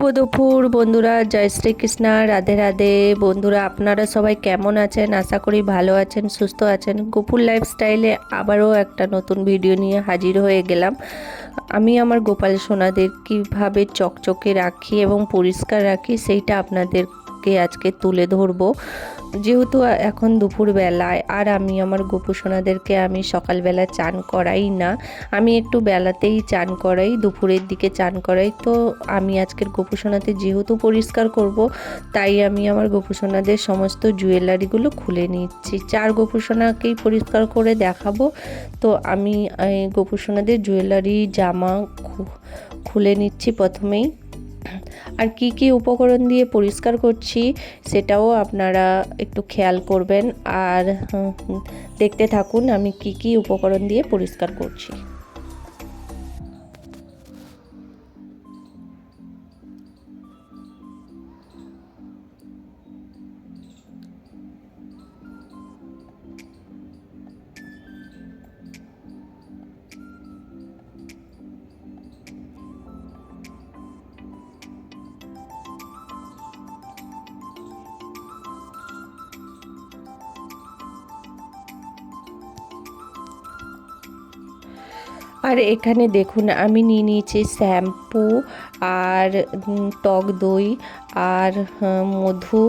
শুভ দুপুর বন্ধুরা, জয় শ্রীকৃষ্ণ, রাধে রাধে। বন্ধুরা, আপনারা সবাই কেমন আছেন? আশা করি ভালো আছেন, সুস্থ আছেন। গোপুর লাইফস্টাইলে আবারও একটা নতুন ভিডিও নিয়ে হাজির হয়ে গেলাম। আমি আমার গোপাল সোনাদের কীভাবে চকচকে রাখি এবং পরিষ্কার রাখি, সেইটা আপনাদেরকে আজকে তুলে ধরবো। যেহেতু এখন দুপুর বেলায় আর আমি আমার গোপুসোনাদেরকে আমি সকালবেলা চান করাই না, আমি একটু বেলাতেই চান করাই, দুপুরের দিকে চান করাই। তো আমি আজকের গোপুসোনাতে যেহেতু পরিষ্কার করব, তাই আমি আমার গোপুসোনাদের সমস্ত জুয়েলারিগুলো খুলে নিচ্ছি। চার গোপুসোনাকেই পরিষ্কার করে দেখাবো। তো আমি গোপুসোনাদের জুয়েলারি, জামা খুলে নিচ্ছি প্রথমেই। আর কি কি উপকরণ দিয়ে পরিষ্কার করছি সেটাও আপনারা একটু খেয়াল করবেন আর দেখতে থাকুন আমি কি কি উপকরণ দিয়ে পরিষ্কার করছি। আর এখানে দেখুন আমি নিয়ে নিয়েছি শ্যাম্পু আর টক দই আর হ্যাঁ, মধু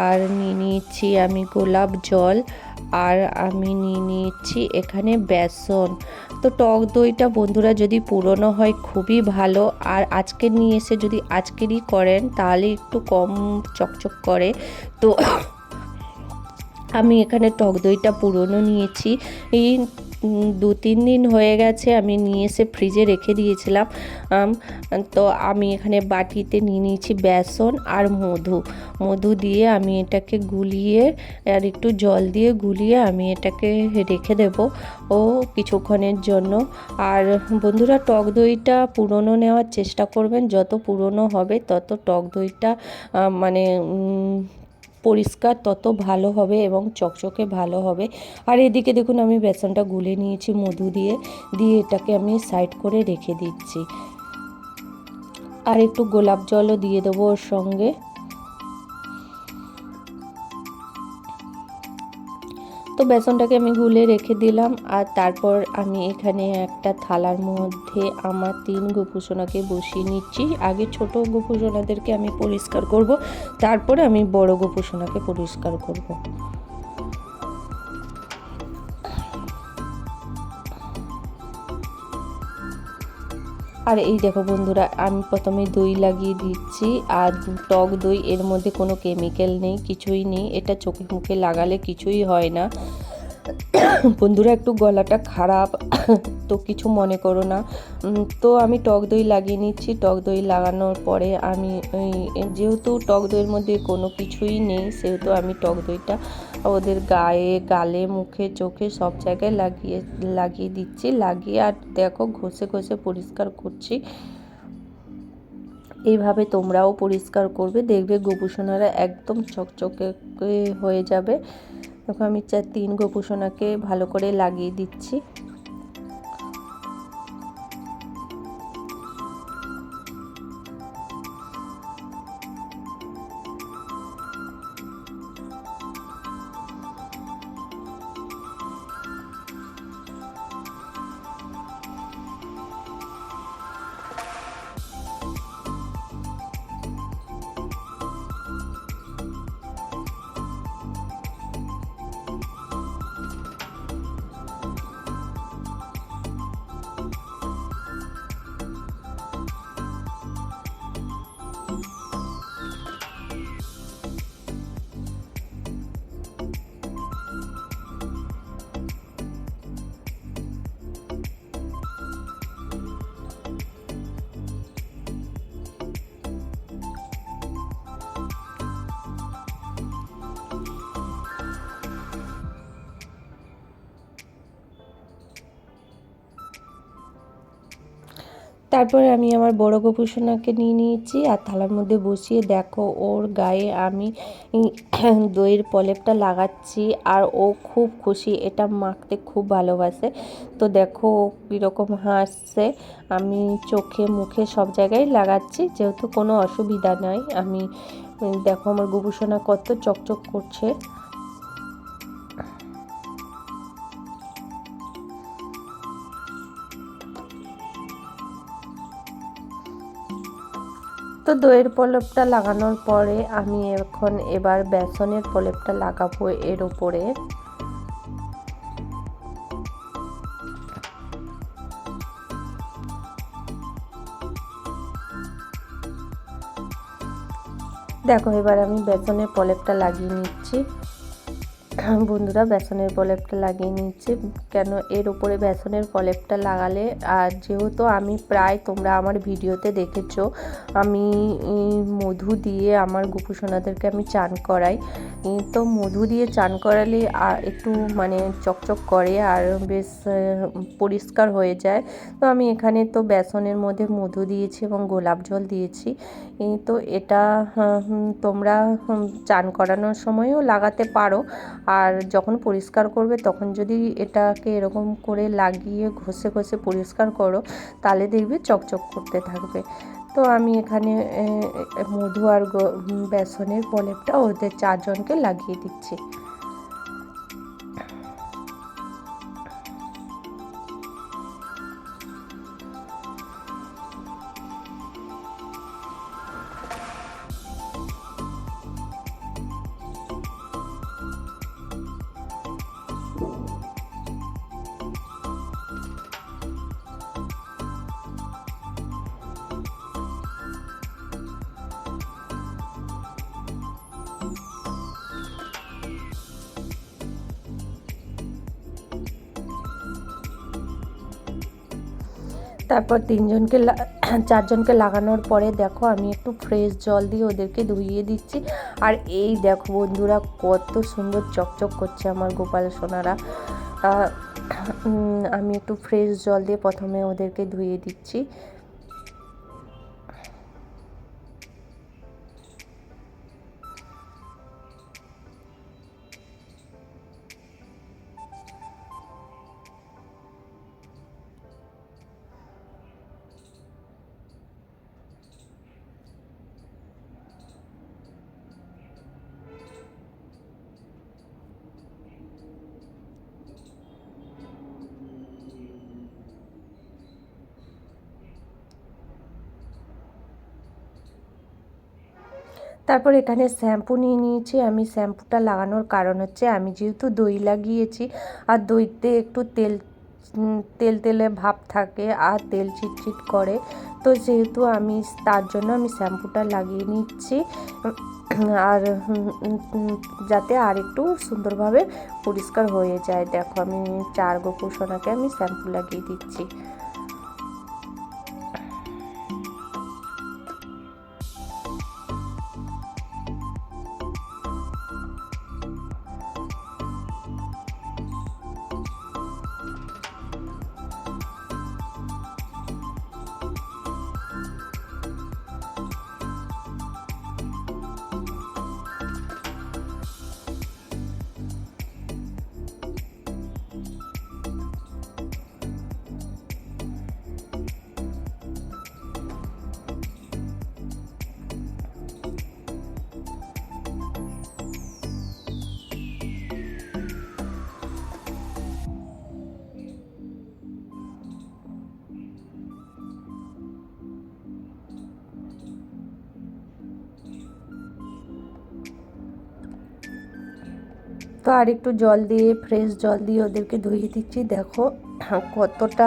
আর নিয়ে নিয়েছি আমি গোলাপ জল আর আমি নিয়ে নিয়েছি এখানে বেসন। তো টক দইটা বন্ধুরা যদি পুরনো হয় খুবই ভালো। আর আজকে নিয়ে এসে যদি আজকেরই করেন তাহলে একটু কম চকচক করে। তো আমি এখানে টক দইটা পুরনো নিয়েছি। এই দু তিন দিন হয়ে গেছে, আমি নিয়ে এসে ফ্রিজে রেখে দিয়েছিলাম। তো আমি এখানে বাটিতে নিয়ে নিয়েছি বেসন আর মধু। মধু দিয়ে আমি এটাকে গুলিয়ে, আর একটু জল দিয়ে গুলিয়ে আমি এটাকে রেখে দেব ও কিছুক্ষণের জন্য। আর বন্ধুরা, টক দইটা পুরনো নেওয়ার চেষ্টা করবেন। যত পুরনো হবে, তত টক দইটা মানে পরিষ্কার, তত ভালো হবে এবং চকচকে ভালো হবে। আর এদিকে দেখুন, আমি বেসনটা গুলে নিয়েছি মধু দিয়ে দিয়ে এটাকে আমি সাইড করে রেখে দিচ্ছি। আর একটু গোলাপ জলও দিয়ে দেবো ওর সঙ্গে। তো বেসনটাকে আমি গুলে রেখে দিলাম আর তারপর আমি এখানে একটা থালার মধ্যে আমার তিন গোপুসোনাকে বসিয়ে নিচ্ছি। আগে ছোট গোপুসোনাদেরকে আমি পরিষ্কার করব, তারপরে আমি বড় গোপুসোনাকে পরিষ্কার করব। আর এই দেখো বন্ধুরা, আমি প্রথমে দই লাগিয়ে দিচ্ছি আর টক দই, এর মধ্যে কোনো কেমিক্যাল নেই, কিছুই নেই। এটা চোখে মুখে লাগালে কিছুই হয় না। বন্ধুরা, একটু গলাটা খারাপ, তো কিছু মনে করো না। তো আমি টক দই লাগিয়ে নিচ্ছি। টক দই লাগানোর পরে আমি যেহেতু টক দইয়ের মধ্যে কোনো কিছুই নেই, সেহেতু আমি টক দইটা ওদের গায়ে, গালে, মুখে, চোখে সব জায়গায় লাগিয়ে লাগিয়ে দিচ্ছি। লাগিয়ে আর দেখো, ঘষে ঘষে পরিষ্কার করছি। এইভাবে তোমরাও পরিষ্কার করবে। দেখবে গোপুসোনারা একদম চকচকে হয়ে যাবে। দেখো আমি চার তিন গোপুসোনাকে ভালো করে লাগিয়ে দিচ্ছি। তারপরে আমি আমার বড় গোপুসোনাকে নিয়ে নিয়েছি আর থালার মধ্যে বসিয়ে দেখো ওর গায়ে আমি দইয়ের প্রলেপটা লাগাচ্ছি আর ও খুব খুশি, এটা মাখতে খুব ভালোবাসে। তো দেখো ও কীরকম হাসছে, আমি চোখে মুখে সব জায়গায় লাগাচ্ছি, যেহেতু কোনো অসুবিধা নাই। আমি, দেখো আমার গোপুসোনা কত চকচক করছে। তো দইয়ের প্রলেপটা লাগানোর পরে আমি এখন এবার বেসনের প্রলেপটা লাগাবো এর উপরে। দেখো, এবার আমি বেসনের প্রলেপটা লাগিয়ে নিচ্ছি। বন্ধুরা, বেসনের প্রলেপটা লাগিয়ে নিচ্ছে। কেন এর উপরে বেসনের প্রলেপটা লাগালে, আর যেহেতু আমি প্রায় তোমরা আমার ভিডিওতে দেখেছ, আমি মধু দিয়ে আমার গোপুসোনাদেরকে আমি চান করাই। তো মধু দিয়ে চান করালে একটু মানে চকচক করে আর বেশ পরিষ্কার হয়ে যায়। তো আমি এখানে তো বেসনের মধ্যে মধু দিয়েছি এবং গোলাপ জল দিয়েছি। তো এটা তোমরা চান করানোর সময়ও লাগাতে পারো। আর যখন পরিষ্কার করবে, তখন যদি এটাকে এরকম করে লাগিয়ে ঘষে ঘষে পরিষ্কার করো, তাহলে দেখবে চকচক করতে থাকবে। তো আমি এখানে মধু আর বেসনের প্রলেপটা ওদের চারজনকে লাগিয়ে দিচ্ছি। তারপর তিনজনকে চারজনকে লাগানোর পরে দেখো আমি একটু ফ্রেশ জল দিয়ে ওদেরকে ধুইয়ে দিচ্ছি। আর এই দেখো বন্ধুরা কত সুন্দর চকচক করছে আমার গোপাল সোনারা। আমি একটু ফ্রেশ জল দিয়ে প্রথমে ওদেরকে ধুয়ে দিচ্ছি। তারপর এখানে শ্যাম্পু নিয়ে নিয়েছি। আমি শ্যাম্পুটা লাগানোর কারণ হচ্ছে আমি যেহেতু দই লাগিয়েছি আর দইতে একটু তেল তেল তেলে ভাব থাকে আর তেল চিটচিট করে। তো যেহেতু আমি তার জন্য আমি শ্যাম্পুটা লাগিয়ে নিচ্ছি। আর যাতে আর একটু সুন্দরভাবে পরিষ্কার হয়ে যায়। দেখো আমি চার গোপোষণাকে আমি শ্যাম্পু লাগিয়ে দিচ্ছি। তো আর একটু জল দিয়ে ফ্রেশ জল দিয়ে ওদেরকে ধুয়ে দিচ্ছি। দেখো কতটা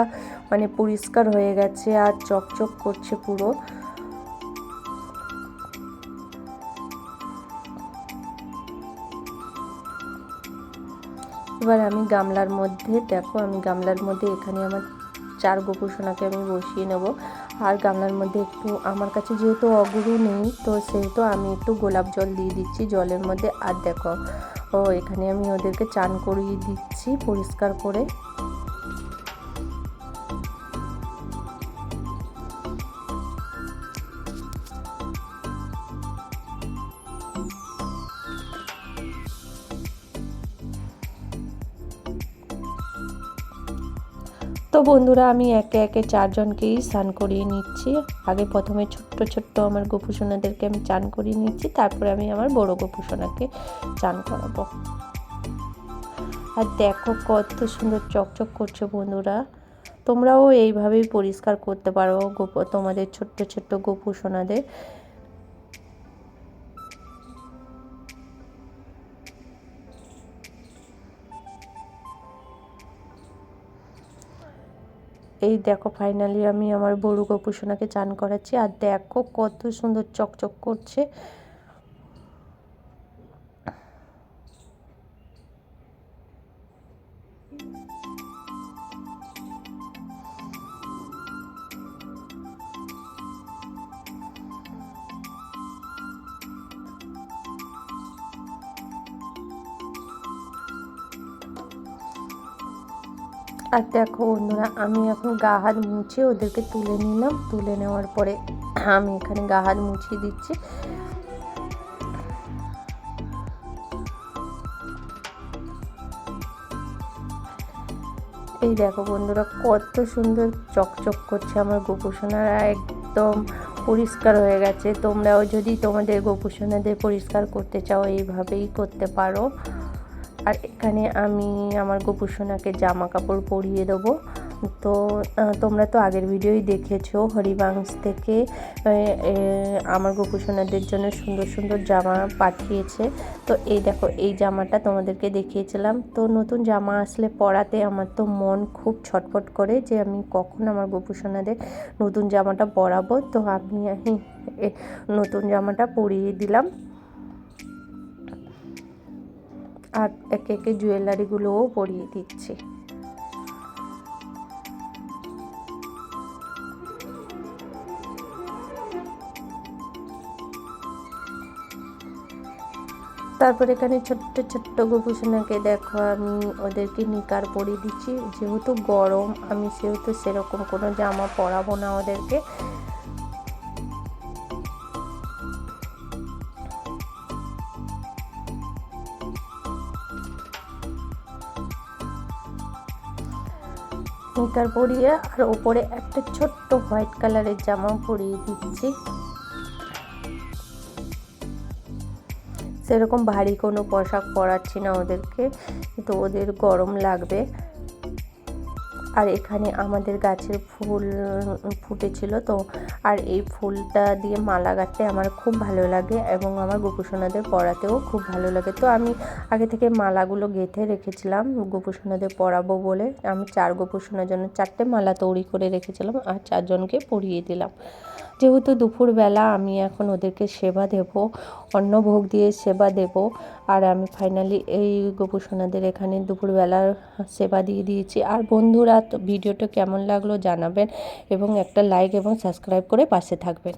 মানে পরিষ্কার হয়ে গেছে আর চকচক করছে পুরো। এবার আমি গামলার মধ্যে, দেখো আমি গামলার মধ্যে এখানে আমার চার গোপুসোনাকে আমি বসিয়ে নেব। আর গামলার মধ্যে একটু, আমার কাছে যেহেতু অগুরু নেই, তো সেহেতু আমি একটু গোলাপ জল দিয়ে দিচ্ছি জলের মধ্যে। আর দেখো ও এখানে আমি ওদেরকে চান করিয়ে দিচ্ছি পরিষ্কার করে। বন্ধুরা, আমি একে একে চারজনকেই স্নান করিয়ে নিচ্ছি। আগে প্রথমে ছোট্ট ছোট্ট আমার গোপুসোনাদেরকে আমি চান করিয়ে নিচ্ছি, তারপরে আমি আমার বড় গোপুসোনাকে চান করাবো। আর দেখো কত সুন্দর চকচক করছে বন্ধুরা। তোমরাও এইভাবেই পরিষ্কার করতে পারো গোপ তোমাদের ছোট্ট ছোট্ট গোপুসোনাদের। এই দেখো ফাইনালি আমি আমার বড়ু গোপুসোনাকে চান করাচ্ছি। আর দেখো কত সুন্দর চকচক করছে। আর দেখো বন্ধুরা, আমি এখন গা হাত মুছে ওদেরকে তুলে নিলাম। তুলে নেওয়ার পরে আমি এখানে গা হাত মুছিয়ে দিচ্ছি। এই দেখো বন্ধুরা, কত সুন্দর চকচক করছে আমার গোপুসোনারা একদম পরিষ্কার হয়ে গেছে। তোমরাও যদি তোমাদের গোপুসোনাদের পরিষ্কার করতে চাও, এইভাবেই করতে পারো। আর এখানে আমি আমার গোপুসোনাকে জামা কাপড় পরিয়ে দেবো। তো তোমরা তো আগের ভিডিওই দেখেছ হরিবাংশ থেকে আমার গোপুসোনাদের জন্য সুন্দর সুন্দর জামা পাঠিয়েছে। তো এই দেখো, এই জামাটা তোমাদেরকে দেখিয়েছিলাম। তো নতুন জামা আসলে পরাতে আমার তো মন খুব ছটফট করে যে আমি কখন আমার গোপুসোনাদের নতুন জামাটা পরাবো। তো আমি নতুন জামাটা পরিয়ে দিলাম। আর একে একে জুয়েলারিগুলোও পরিয়ে দিচ্ছি। তারপর এখানে ছোট্ট ছোট্ট গোপুসোনাকে দেখো, আমি ওদেরকে নিকার পরিয়ে দিচ্ছি। যেহেতু গরম, আমি সেহেতু সেরকম কোনো জামা পরাবো না ওদেরকে। নিকার পরিয়ে আর ওপরে একটা ছোট্ট হোয়াইট কালারের জামা পরিয়ে দিচ্ছি। সেরকম ভারী কোনো পোশাক পরাচ্ছি না ওদেরকে তো ওদের গরম লাগবে। আর এখানে আমাদের গাছের ফুল ফুটেছিল। তো আর এই ফুলটা দিয়ে মালা গাঁথতে আমার খুব ভালো লাগে এবং আমার গোপুসোনাদের পড়াতেও খুব ভালো লাগে। তো আমি আগে থেকে মালাগুলো গেঁথে রেখেছিলাম, গোপুসোনাদের পড়াবো বলে। আমি চার গোপুসোনার জন্য চারটে মালা তৈরি করে রেখেছিলাম আর চারজনকে পরিয়ে দিলাম। যেহেতু দুপুরবেলা আমি এখন ওদেরকে সেবা দেব অন্ন ভোগ দিয়ে সেবা দেব, আর আমি ফাইনালি এই গোপুসোনাদের এখানে দুপুরবেলার সেবা দিয়ে দিয়েছি। আর বন্ধুরা ভিডিওটা কেমন লাগল জানাবেন এবং একটা লাইক এবং সাবস্ক্রাইব করে পাশে থাকবেন।